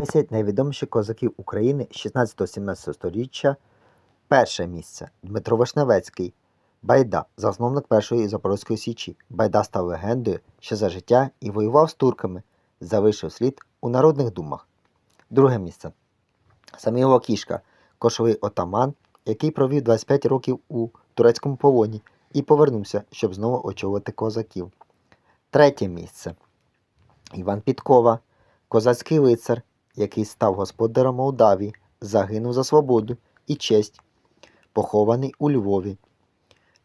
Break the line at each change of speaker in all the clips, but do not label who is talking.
10 найвідоміших козаків України 16-17 століття. Перше місце Дмитро Вишневецький. Байда, засновник Першої Запорозької Січі. Байда став легендою ще за життя і воював з турками, залишив слід у народних думах. Друге місце Саміло Кішка, кошовий отаман, який провів 25 років у турецькому полоні і повернувся, щоб знову очолити козаків. Третє місце Іван Підкова, козацький лицар, який став господарем Молдавії, загинув за свободу і честь, похований у Львові.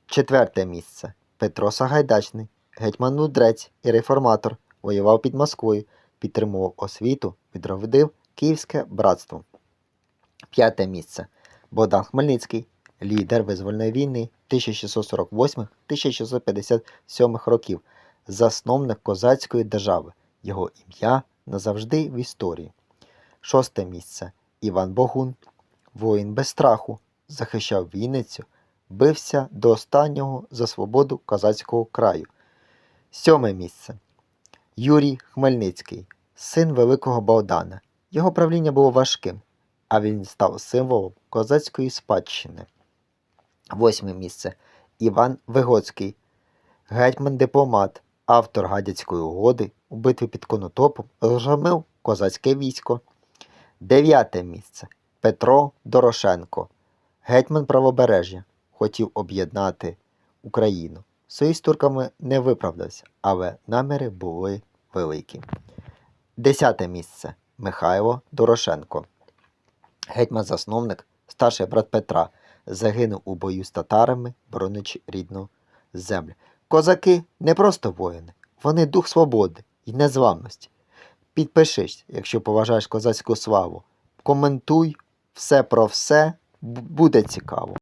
Четверте місце Петро Сагайдачний, гетьман мудрець і реформатор, воював під Москвою, підтримував освіту, відродив Київське братство. П'яте місце Богдан Хмельницький, лідер визвольної війни 1648-1657 років, засновник козацької держави. Його ім'я назавжди в історії. Шосте місце Іван Богун, воїн без страху, захищав Вінницю, бився до останнього за свободу козацького краю. Сьоме місце Юрій Хмельницький, син великого Богдана. Його правління було важким, а він став символом козацької спадщини. Восьме місце Іван Вигоцький, гетьман-дипломат, автор гадяцької угоди у битві під Конотопом розгромив козацьке військо. Дев'яте місце Петро Дорошенко, гетьман правобережжя, хотів об'єднати Україну. Союз з турками не виправдався, але наміри були великі. Десяте місце Михайло Дорошенко, гетьман-засновник, старший брат Петра, загинув у бою з татарами, боронячи рідну землю. Козаки не просто воїни, вони дух свободи і незламності. Підпишись, якщо поважаєш козацьку славу. Коментуй все про все, буде цікаво.